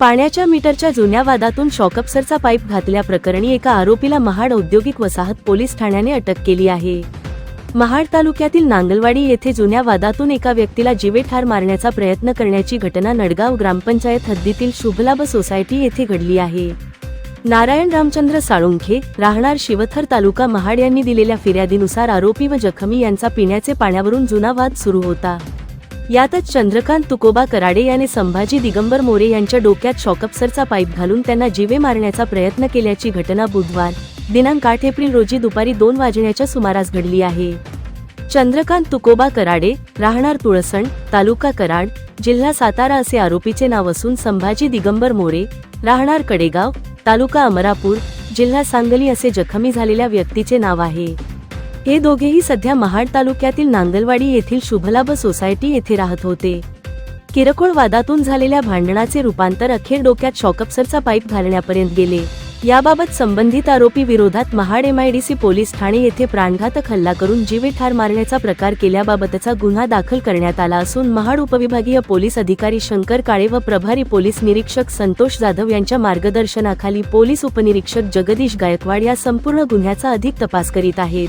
पाण्याच्या मीटरच्या जुन्या वादातून शॉकअप्सरचा पाईप घातल्याप्रकरणी एका आरोपीला महाड औद्योगिक वसाहत पोलीस ठाण्याने अटक केली आहे. महाड तालुक्यातील नांगलवाडी येथे जुन्या वादातून एका व्यक्तीला जीवे ठार मारण्याचा प्रयत्न करण्याची घटना नडगाव ग्रामपंचायत हद्दीतील शुभलाभ सोसायटी येथे घडली आहे. नारायण रामचंद्र साळुंखे राहणार शिवथर तालुका महाड यांनी दिलेल्या फिर्यादीनुसार आरोपी व जखमी यांचा पिण्याचे पाण्यावरून जुना वाद सुरू होता. यातच चंद्रकांत तुकोबा कराडे याने संभाजी दिगंबर मोरे यांच्या डोक्यात शॉकअप्सरचा पाईप घालून त्यांना जीवे मारण्याचा प्रयत्न केल्याची घटना बुधवार. दिनांक आठ एप्रिल रोजी दुपारी दोन वाजण्याच्या सुमारास घडली आहे. चंद्रकांत तुकोबा कराडे राहणार तुळसण तालुका कराड जिल्हा सातारा असे आरोपीचे नाव असून संभाजी दिगंबर मोरे राहणार कडेगाव तालुका अमरापूर जिल्हा सांगली असे जखमी झालेल्या व्यक्तीचे नाव आहे. हे दोघेही सध्या महाड तालुक्यातील नांगलवाडी येथील शुभलाभ सोसायटी येथे राहत होते. किरकोळ वादातून झालेल्या भांडणाचे रूपांतर अखेर डोक्यात शॉकअप्सरचा पाईप घालण्यापर्यंत गेले. याबाबत संबंधित आरोपी विरोधात महाड एमआयडीसी पोलीस ठाणे येथे प्राणघातक हल्ला करून जीवे ठार मारण्याचा प्रकार केल्याबाबतचा गुन्हा दाखल करण्यात आला असून महाड उपविभागीय पोलीस अधिकारी शंकर काळे व प्रभारी पोलीस निरीक्षक संतोष जाधव यांच्या मार्गदर्शनाखाली पोलीस उपनिरीक्षक जगदीश गायकवाड या संपूर्ण गुन्ह्याचा अधिक तपास करीत आहेत.